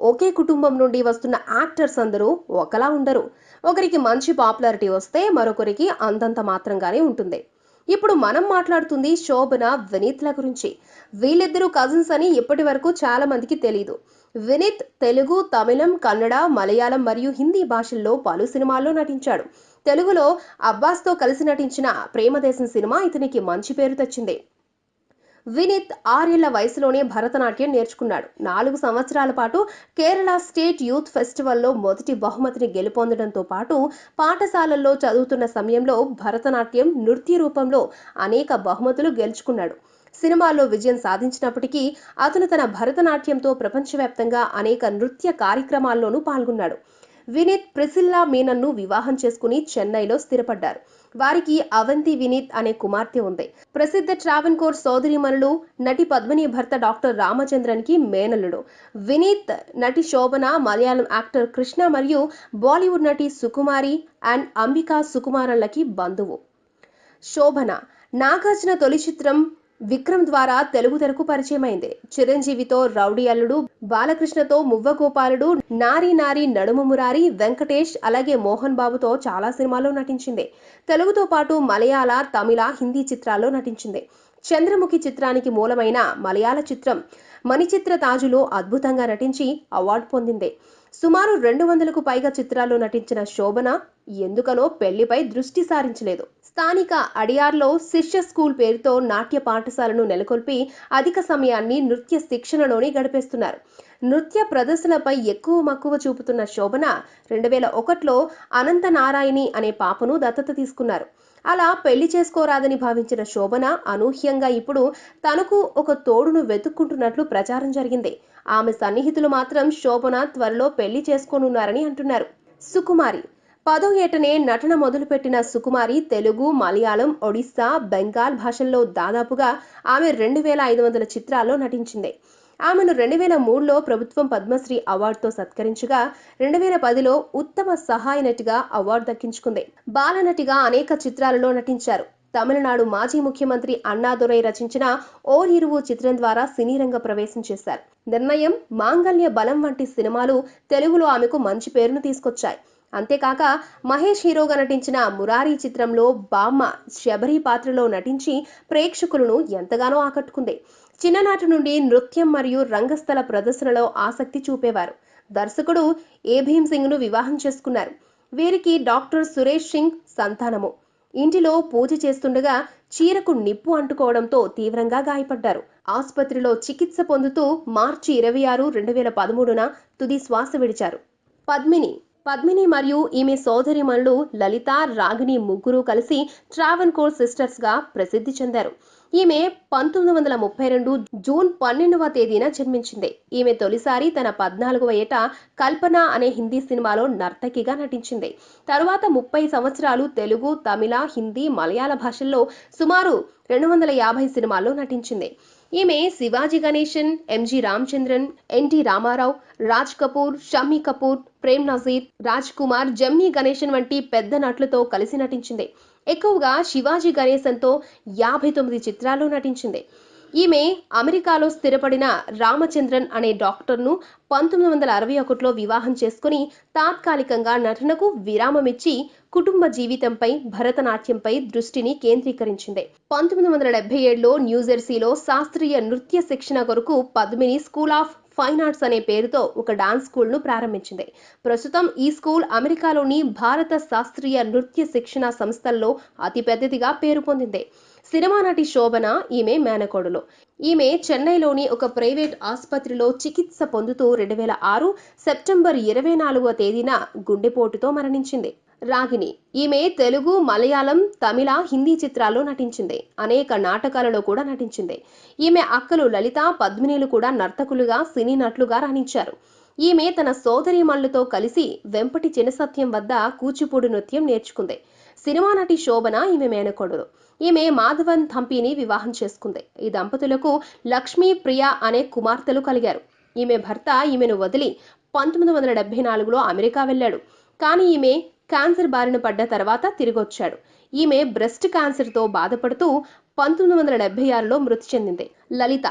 ఒకే కుటుంబం నుండి వస్తున్న యాక్టర్స్ అందరూ ఒకలా ఉండరు. ఒకరికి మంచి పాపులారిటీ వస్తే మరొకరికి అంతంత మాత్రంగానే ఉంటుంది. ఇప్పుడు మనం మాట్లాడుతుంది శోభన వినీత్ల గురించి. వీళ్ళిద్దరూ కజిన్స్ అని ఇప్పటి వరకు చాలా మందికి తెలియదు వినీత్ తెలుగు తమిళం కన్నడ మలయాళం మరియు హిందీ భాషల్లో పలు సినిమాల్లో నటించాడు. తెలుగులో అబ్బాస్తో కలిసి నటించిన ప్రేమదేశం సినిమా ఇతనికి మంచి పేరు తెచ్చింది. వినీత్ ఆరేళ్ళ వయసులోనే భరతనాట్యం నేర్చుకున్నాడు. నాలుగు సంవత్సరాల పాటు కేరళ స్టేట్ యూత్ ఫెస్టివల్లో మొదటి బహుమతిని గెలుపొందడంతో పాటు పాఠశాలల్లో చదువుతున్న సమయంలో భరతనాట్యం నృత్య రూపంలో అనేక బహుమతులు గెలుచుకున్నాడు. సినిమాల్లో విజయం సాధించినప్పటికీ అతను తన భరతనాట్యంతో ప్రపంచవ్యాప్తంగా అనేక నృత్య కార్యక్రమాల్లోనూ పాల్గొన్నాడు. వినీత్ ప్రిసిల్లా మీనన్ను వివాహం చేసుకుని చెన్నైలో స్థిరపడ్డారు. వారికి అవంతి వినీత్ అనే కుమార్తె ఉంది. ప్రసిద్ధ ట్రావెన్కోర్ సోదరిమణులు నటి పద్మిని భర్త డాక్టర్ రామచంద్రన్కి మేనల్లుడు. వినీత్ నటి శోభన మలయాళం యాక్టర్ కృష్ణ మరియు బాలీవుడ్ నటి సుకుమారి అండ్ అంబికా సుకుమారన్లకి బంధువు. శోభన నాగార్జున తొలి చిత్రం విక్రమ్ ద్వారా తెలుగు తెరకు పరిచయమైంది. చిరంజీవితో రౌడీ అల్లుడు బాలకృష్ణతో మువ్వ గోపాలుడు నారి నారి నడుము మురారి వెంకటేష్ అలాగే మోహన్ బాబుతో చాలా సినిమాల్లో నటించింది. తెలుగుతో పాటు మలయాళ తమిళ హిందీ చిత్రాల్లో నటించింది. చంద్రముఖి చిత్రానికి మూలమైన మలయాళ చిత్రం మణిచిత్ర తాజులో అద్భుతంగా నటించి అవార్డు పొందింది. సుమారు రెండు వందలకు పైగా చిత్రాల్లో నటించిన శోభన ఎందుకనో పెళ్ళిపై దృష్టి సారించలేదు. స్థానిక అడియార్లో శిష్య స్కూల్ పేరుతో నాట్య పాఠశాలను నెలకొల్పి అధిక సమయాన్ని నృత్య శిక్షణలోనే గడిపేస్తున్నారు. నృత్య ప్రదర్శనపై ఎక్కువ మక్కువ చూపుతున్న శోభన రెండు వేల ఒకటిలో అనంత నారాయణి అనే పాపను దత్తత తీసుకున్నారు. అలా పెళ్ళి చేసుకోరాదని భావించిన శోభన అనూహ్యంగా ఇప్పుడు తనకు ఒక తోడును వెతుక్కుంటున్నట్లు ప్రచారం జరిగింది. ఆమె సన్నిహితులు మాత్రం శోభన త్వరలో పెళ్ళి చేసుకోనున్నారని అంటున్నారు. సుకుమారి పదో ఏటనే నటన మొదలుపెట్టిన సుకుమారి తెలుగు మలయాళం ఒడిస్సా బెంగాల్ భాషల్లో దాదాపుగా ఆమె రెండు వేల ఐదు వందల చిత్రాల్లో నటించింది. ఆమెను రెండు వేల మూడులో ప్రభుత్వం పద్మశ్రీ అవార్డుతో సత్కరించగా రెండు వేల పదిలో ఉత్తమ సహాయ నటిగా అవార్డు దక్కించుకుంది. బాలనటిగా అనేక చిత్రాలలో నటించారు. తమిళనాడు మాజీ ముఖ్యమంత్రి అన్నాదురై రచించిన ఓర్ ఇరువు చిత్రం ద్వారా సినీ రంగ ప్రవేశం చేశారు. నిర్ణయం మాంగల్య బలం వంటి సినిమాలు తెలుగులో ఆమెకు మంచి పేరును తీసుకొచ్చాయి. అంతేకాక మహేష్ హీరోగా నటించిన మురారి చిత్రంలో బామ్మ శబరి పాత్రలో నటించి ప్రేక్షకులను ఎంతగానో ఆకట్టుకుంది. చిన్ననాటి నుండి నృత్యం మరియు రంగస్థల ప్రదర్శనలో ఆసక్తి చూపేవారు. దర్శకుడు ఏ. భీమ్ సింగ్ను వివాహం చేసుకున్నారు. వీరికి డాక్టర్ సురేష్ సింగ్ సంతానము. ఇంటిలో పూజ చేస్తుండగా చీరకు నిప్పు అంటుకోవడంతో తీవ్రంగా గాయపడ్డారు. ఆసుపత్రిలో చికిత్స పొందుతూ మార్చి ఇరవై ఆరు రెండు వేల పదమూడున తుది శ్వాస విడిచారు. పద్మిని పద్మిని మరియు ఈమె సోదరిమణులు లలిత రాగిణి ముగ్గురు కలిసి ట్రావెన్ కోర్ సిస్టర్స్గా ప్రసిద్ధి చెందారు. ఈమె పంతొమ్మిది వందల ముప్పై రెండు జూన్ పన్నెండవ తేదీన జన్మించింది. ఈమె తొలిసారి తన పద్నాలుగవ ఏట కల్పన అనే హిందీ సినిమాలో నర్తకిగా నటించింది. తరువాత ముప్పై సంవత్సరాలు తెలుగు తమిళ హిందీ మలయాళ భాషల్లో సుమారు రెండు వందల యాభై సినిమాల్లో నటించింది. ఈమె శివాజీ గణేశన్ ఎంజి రామచంద్రన్ ఎన్టీ రామారావు రాజ్ కపూర్ షమ్మి కపూర్ ప్రేమ్ నజీర్ రాజ్ కుమార్ జమ్నీ గణేశన్ వంటి పెద్ద నటులతో కలిసి నటించింది. ఎక్కువగా శివాజీ గణేశన్తో యాభై తొమ్మిది చిత్రాల్లో నటించింది. ఈమె అమెరికాలో స్థిరపడిన రామచంద్రన్ అనే డాక్టర్ను పంతొమ్మిది వందల అరవై ఒకటిలో వివాహం చేసుకుని తాత్కాలికంగా నటనకు విరామమిచ్చి కుటుంబ జీవితంపై భరతనాట్యంపై దృష్టిని కేంద్రీకరించింది. పంతొమ్మిది వందల డెబ్బై ఏడులో న్యూజెర్సీలో శాస్త్రీయ నృత్య శిక్షణ కొరకు Padmini school of fine arts అనే పేరుతో ఒక డాన్స్ స్కూల్ను ప్రారంభించింది. ప్రస్తుతం ఈ స్కూల్ అమెరికాలోని భారత శాస్త్రీయ నృత్య శిక్షణ సంస్థల్లో అతిపెద్దదిగా పేరు పొందింది. సినిమా నటి శోభన ఈమె మేనకోడలు. ఈమె చెన్నైలోని ఒక ప్రైవేట్ ఆసుపత్రిలో చికిత్స పొందుతూ రెండు వేల ఆరు సెప్టెంబర్ ఇరవై నాలుగవ తేదీన గుండెపోటుతో మరణించింది. రాగిణి. ఈమె తెలుగు మలయాళం తమిళ హిందీ చిత్రాల్లో నటించింది. అనేక నాటకాలలో కూడా నటించింది. ఈమె అక్కలు లలిత పద్మినిలు కూడా నర్తకులుగా సినీ నటులుగా రాణించారు. ఈమె తన సోదరీమణులతో కలిసి వెంపటి చినసత్యం వద్ద కూచిపూడి నృత్యం నేర్చుకుంది. సినిమా నటి శోభన ఈమె మేనకోడలు. ఈమె మాధవన్ థంపీని వివాహం చేసుకుంది. ఈ దంపతులకు లక్ష్మీ ప్రియ అనే కుమార్తెలు కలిగారు. ఈమె భర్త ఈమెను వదిలి పంతొమ్మిది వందల డెబ్బై నాలుగులో అమెరికా వెళ్ళాడు. కానీ ఈమె క్యాన్సర్ బారిన పడ్డ తర్వాత తిరిగొచ్చాడు. ఈమె బ్రెస్ట్ క్యాన్సర్తో బాధపడుతూ పంతొమ్మిది వందల డెబ్బై ఆరులో మృతి చెందింది. లలిత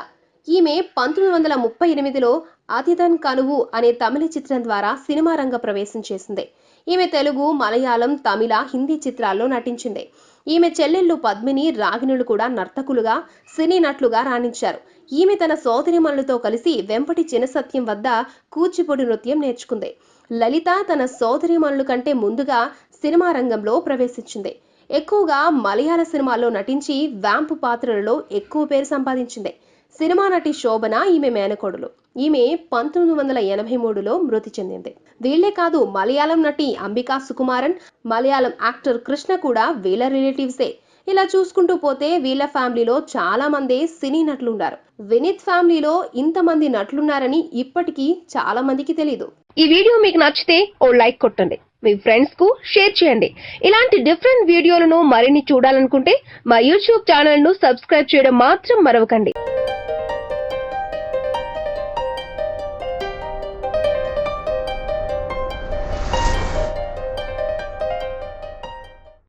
ఈమె పంతొమ్మిది వందల ముప్పై ఎనిమిదిలో అతిథన్ కనువు అనే తమిళ చిత్రం ద్వారా సినిమా రంగ ప్రవేశం చేసింది. ఈమె తెలుగు మలయాళం తమిళ హిందీ చిత్రాల్లో నటించింది. ఈమె చెల్లెళ్ళు పద్మిని రాగిణులు కూడా నర్తకులుగా సినీ నటులుగా రాణించారు. ఈమె తన సోదరిమణులతో కలిసి వెంపటి చినసత్యం వద్ద కూచిపూడి నృత్యం నేర్చుకుంది. లలిత తన సోదరిమణుల కంటే ముందుగా సినిమా రంగంలో ప్రవేశించింది. ఎక్కువగా మలయాళ సినిమాల్లో నటించి వ్యాంపు పాత్రలలో ఎక్కువ పేరు సంపాదించింది. సినిమా నటి శోభన ఈమె మేనకోడలు. ఈమె పంతొమ్మిది వందల ఎనభై మూడులో మృతి చెందింది. వీళ్ళే కాదు మలయాళం నటి అంబికా సుకుమారన్ మలయాళం యాక్టర్ కృష్ణ కూడా వీళ్ళ రిలేటివ్సే. ఇలా చూసుకుంటూ పోతే వీళ్ళ ఫ్యామిలీలో చాలా మంది సినీ నటులున్నారు వినీత్ ఫ్యామిలీలో ఇంతమంది నటులున్నారని ఇప్పటికీ చాలా మందికి తెలియదు ఈ వీడియో మీకు నచ్చితే ఓ లైక్ కొట్టండి. మీ ఫ్రెండ్స్కు షేర్ చేయండి. ఇలాంటి డిఫరెంట్ వీడియోలను మరిన్ని చూడాలనుకుంటే మా యూట్యూబ్ ఛానల్ను సబ్స్క్రైబ్ చేయడం మాత్రం మరవకండి.